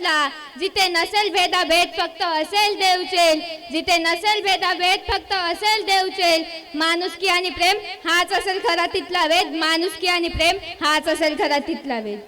भारतातला जिथे नसेल भेदाभेद फक्त असेल देवचेल. जिथे नसेल भेदाभेद फक्त असेल देवचेल. माणुसकी आणि प्रेम हाच असेल खरा तिथला वेद माणुसकी आणि प्रेम हाच असेल खरा तिथला वेद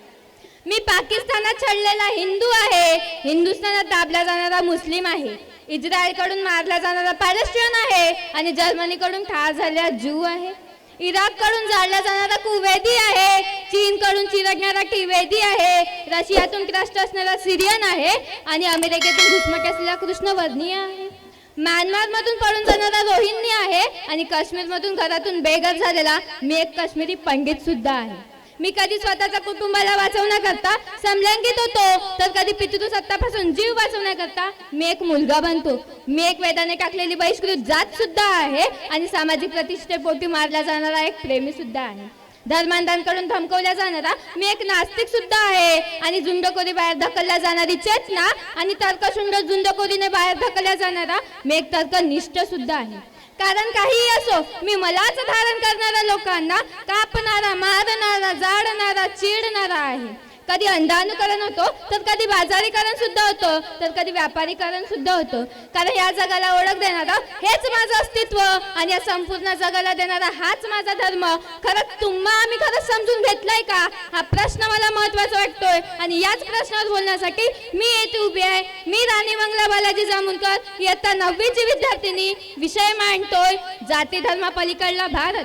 मी पाकिस्तानात छळलेला हिंदू आहे. हिंदुस्थानात दाबला जाणारा मुस्लिम आहे. इस्रायलकडून मारला जाणारा पॅलेस्टियन आहे. आणि जर्मनीकडून ठार झालेला ज्यू आहे. इराककडून जाळला जाणारा कुवेदी आहे चीनकडून चिरडणारा टिवेदी आहे रशियातून क्रस्ट असणारा सिरियन आहे आणि अमेरिकेतून घुसमट असलेला कृष्णवर्णीय आहे. म्यानमारमधून पळून जाणारा रोहिणी आहे आणि काश्मीरमधून घरातून बेघर झालेला मी एक काश्मीरी पंडित सुद्धा आहे. मी कधी स्वतःच्या कुटुंबाला वाचवण्याकरता समलंगित होतो तर कधी पितृसत्तापासून जीव वाचवण्याकरता मी एक मुलगा बनतो. मी एक वेदाने टाकलेली बहिष्कृत जात सुद्धा आहे आणि सामाजिक प्रतिष्ठेपोटी मारला जाणारा एक प्रेमी सुद्धा आहे. धर्मांधांकडून धमकवल्या जाणारा मी एक नास्तिक सुद्धा आहे आणि झुंडखोरी बाहेर ढकलल्या जाणारी चेतना आणि तर्कशुंड झुंडखोरीने बाहेर ढकलल्या जाणारा मी एक तर्कनिष्ठ सुद्धा आहे. कारण काहीही असो मी मलाच धारण करणाऱ्या लोकांना कापणारा मारणारा जाडणारा चिडणारा आहे. कधी अंधानुकरण होतो तर कधी बाजारीकरण सुद्धा होतं तर कधी व्यापारीकरण सुद्धा होतं. कारण या जगाला ओळख देणारा हेच माझं अस्तित्व आणि या संपूर्ण जगाला देणारा हाच माझा धर्म. खरंच तुम्हा आम्ही खरंच समजून घेतलाय का? हा प्रश्न मला महत्त्वाचा वाटतोय. आणि याच प्रश्नावर बोलण्यासाठी मी येथे उभी आहे. मी राणी मंगला बालाजी जामुनकर इयत्ता नववीची विद्यार्थिनी. विषय मांडतोय जाती धर्मा पलीकडला भारत.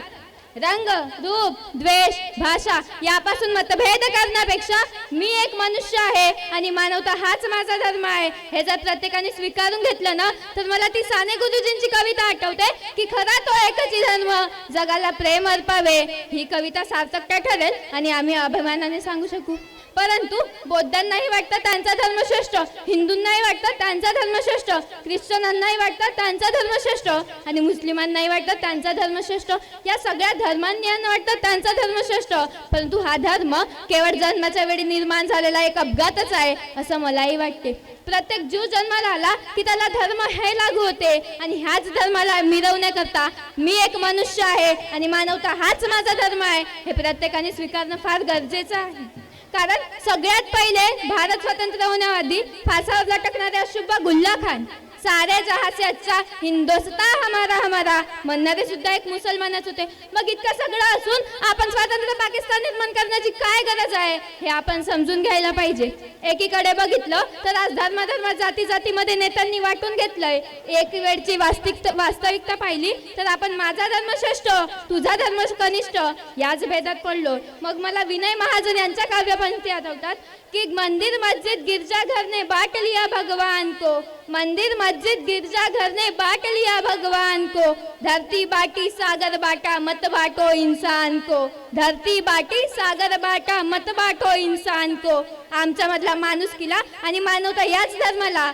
रंग रूप द्वेष भाषा यापासून मतभेद करण्यापेक्षा मी एक मनुष्य आहे आणि मानवता हाच माझा धर्म आहे. हे जर प्रत्येकाने स्वीकारून घेतलं ना तर मला ती साने गुरुजींची कविता आठवते की खरा तो एकच धर्म जगाला प्रेम अर्पावे. ही कविता सार्थक ठरेल? आणि आम्ही अभिमानाने सांगू शकू? परंतु बौद्धांनाही वाटतं त्यांचा धर्म श्रेष्ठ हिंदूंनाही वाटतं त्यांचा धर्म श्रेष्ठ ख्रिश्चनांनाही वाटतं त्यांचा धर्मश्रेष्ठ आणि मुस्लिमांनाही वाटतं त्यांचा धर्मश्रेष्ठ. या सगळ्या धर्मांना वाटतं त्यांचा धर्मश्रेष्ठ. परंतु हा धर्म केवळ जन्माच्या वेळी निर्माण झालेला एक अपघातच आहे असं मलाही वाटते. प्रत्येक जीव जन्माला आला की त्याला धर्म हे लागू होते आणि ह्याच धर्माला मिरवण्याकरता मी एक मनुष्य आहे आणि मानवता हाच माझा धर्म आहे हे प्रत्येकाने स्वीकारणं फार गरजेचं आहे. कारण सगळ्यात पहिले भारत स्वतंत्र होण्याआधी फासावर लटकणाऱ्या अशुभा गुल्ला खान सारे जहा से अच्छा हिंदुस्ता हमारा हमारा. म्हणणारे सुद्धा एक मुसलमानच होते. मग इतकं सगळं असून आपण स्वतंत्र पाकिस्तान निर्माण करण्याची काय गरज आहे? हे आपण समजून घ्यायला पाहिजे. एकीकडे बघितलं तर आज धर्माधर्म जाती जातीमध्ये नेत्यांनी वाटून घेतलंय. एक वेळची वास्तविक वास्तविकता पाहिली तर आपण माझा धर्म श्रेष्ठ तुझा धर्म कनिष्ठ याच भेदात पडलो. मग मला विनय महाजन यांच्या काव्यपंक्ती आठवतात की मंदिर मस्जिद गिरजाघर ने लिया भगवान को मंदिर मस्जिद गिरजाघर ने बांट लिया भगवान को। धरती बाटी सागर बाटा मत बाटो इंसान को। धरती बाटी सागर बाटा मत बाटो इंसान को। आमच्यामधला माणुसकीला आणि मानवता याच धर्माला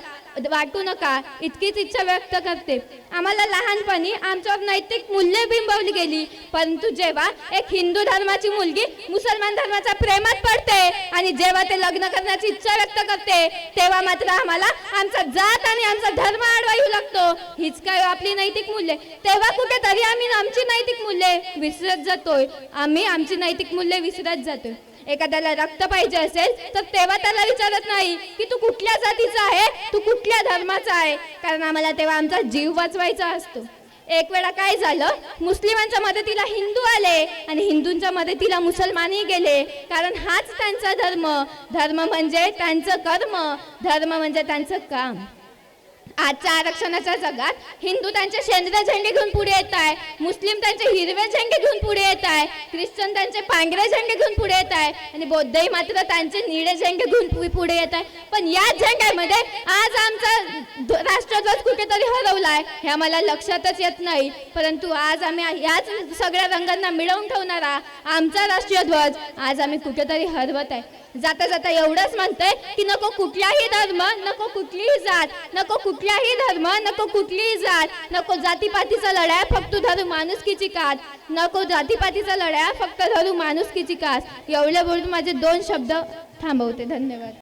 वाटू नका इतकीच इच्छा व्यक्त करते. आम्हाला लहानपणी आमच्यावर नैतिक मूल्ये बिंबवली गेली परंतु जेव्हा एक हिंदू धर्माची मुलगी मुसलमान धर्माच्या प्रेमात पडते आणि जेव्हा ते लग्न करण्याची इच्छा व्यक्त करते तेव्हा मात्र आम्हाला आमचा जात आणि आमचा धर्म आडवा येऊ लागतो. हीच काय आपली नैतिक मूल्ये? तेव्हा कुठेतरी आम्ही आमची नैतिक मूल्ये विसरत जातोय. आम्ही आमची नैतिक मूल्ये विसरत जातोय. एखाद्याला रक्त पाहिजे असेल तर तेव्हा त्याला विचारत नाही की तू कुठल्या जातीचा आहे तू कुठल्या धर्माचा आहे. कारण आम्हाला तेव्हा आमचा जीव वाचवायचा असतो. एक वेळा काय झालं मुस्लिमांच्या मदतीला हिंदू आले आणि हिंदूंच्या मदतीला मुसलमानही गेले. कारण हाच त्यांचा धर्म. धर्म म्हणजे त्यांचं कर्म. धर्म म्हणजे त्यांचं काम. आजच्या आरक्षणाच्या जगात हिंदू त्यांचे शेंद्र झेंडे घेऊन पुढे येत आहे मुस्लिम त्यांचे हिरवे झेंडे घेऊन पुढे येत आहे ख्रिश्चन त्यांचे पांढरे झेंडे घेऊन पुढे येत आहे आणि बौद्धही मात्र त्यांचे निळे झेंडे घेऊन पुढे येत आहे. पण याच झेंड्यामध्ये आज आमचा राष्ट्रध्वज कुठेतरी हरवलाय हे आम्हाला लक्षातच येत नाही. परंतु आज आम्ही याच सगळ्या रंगांना मिळवून ठेवणारा आमचा राष्ट्रीय ध्वज आज आम्ही कुठेतरी हरवत आहे. जाता जाता एवढंच म्हणतंय की नको कुठलाही धर्म नको कुठलीही जात नको कुठली कुठलाही धर्म नको कुठलीही जात नको जातीपातीचा लढाया फक्त धरू माणुसकीची कास नको जातीपातीचा लढाया फक्त धरू माणुसकीची कास एवढ्या बोलून माझे दोन शब्द थांबवते. धन्यवाद.